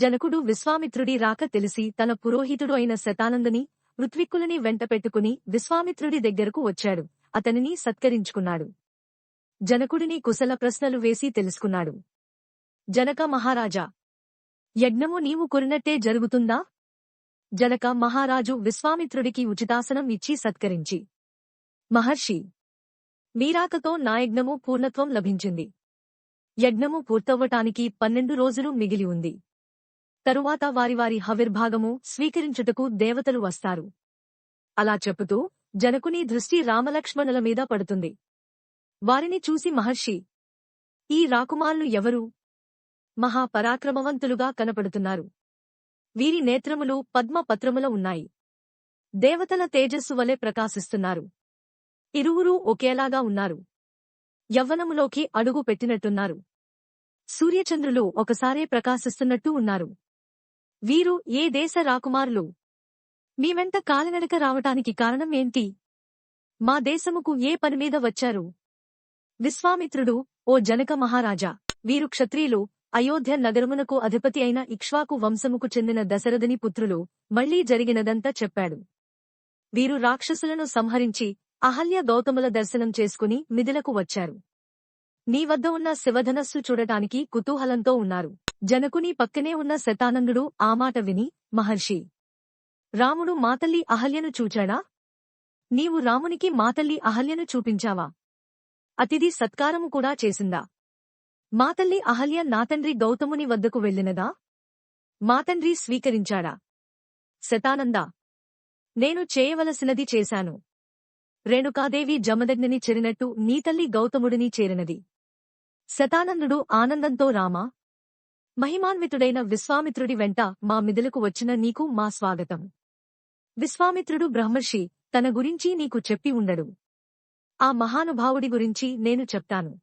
జనకుడు విశ్వామిత్రుడి రాక తెలిసి తన పురోహితుడు అయిన శతానందని ఋత్విక్కులని వెంటపెట్టుకుని విశ్వామిత్రుడి దగ్గరకు వచ్చాడు. అతనిని సత్కరించుకున్నాడు. జనకుడిని కుశల ప్రశ్నలు వేసి తెలుసుకున్నాడు. జనక మహారాజా! యజ్ఞము నీవు కొరినట్టే జరుగుతుందా? జనక మహారాజు విశ్వామిత్రుడికి ఉచితాసనం ఇచ్చి సత్కరించి. మహర్షి! మీరాకతో నా యజ్ఞము పూర్ణత్వం లభించింది. యజ్ఞము పూర్తవ్వటానికి పన్నెండు రోజులు మిగిలి ఉంది. తరువాత వారి వారి హవిర్భాగము స్వీకరించుటకు దేవతలు వస్తారు. అలా చెప్పుతూ జనకుని దృష్టి రామలక్ష్మణుల మీద పడుతుంది. వారిని చూసి మహర్షి ఈ రాకుమారులు ఎవరు? మహాపరాక్రమవంతులుగా కనపడుతున్నారు. వీరి నేత్రములు పద్మపత్రముల ఉన్నాయి. దేవతల తేజస్సు వలె ప్రకాశిస్తున్నారు. ఇరువురూ ఒకేలాగా ఉన్నారు. యవ్వనములోకి అడుగు పెట్టినట్టున్నారు. సూర్యచంద్రులు ఒకసారే ప్రకాశిస్తున్నట్టు ఉన్నారు. వీరు ఏ దేశ రాకుమారులు? మీ వెంట కాలినడక రావటానికి కారణం ఏంటి? మా దేశముకు ఏ పనిమీద వచ్చారు? విశ్వామిత్రుడు ఓ జనక మహారాజా వీరు క్షత్రియులు అయోధ్య నగరమునకు అధిపతి అయిన ఇక్ష్వాకు వంశముకు చెందిన దశరథని పుత్రులు మళ్ళీ జరిగినదంతా చెప్పాడు. వీరు రాక్షసులను సంహరించి అహల్య గౌతముల దర్శనం చేసుకుని మిథిలకు వచ్చారు. నీ వద్ద ఉన్న శివధనస్సు చూడటానికి కుతూహలంతో ఉన్నారు. జనకుని పక్కనే ఉన్న శతానందుడు ఆ మాట విని మహర్షి రాముడు మాతల్లి అహల్యను చూచాడా? నీవు రామునికి మాతల్లి అహల్యను చూపించావా? అతిథి సత్కారము కూడా చేసిందా? మాతల్లి అహల్య నాతండ్రి గౌతముని వద్దకు వెళ్ళినదా? మాతండ్రి స్వీకరించాడా? శతానంద నేను చేయవలసినది చేశాను. రేణుకాదేవి జమదగ్నిని చెరినట్టు నీ తల్లి గౌతముడిని చేరినది. శతానందుడు ఆనందంతో రామా మహిమాన్వితుడైన విశ్వామిత్రుడి వెంట మా మిదులకు వచ్చిన నీకు మా స్వాగతం. విశ్వామిత్రుడు బ్రహ్మర్షి తన గురించి నీకు చెప్పి ఉండడు. ఆ మహానుభావుడి గురించి నేను చెప్తాను.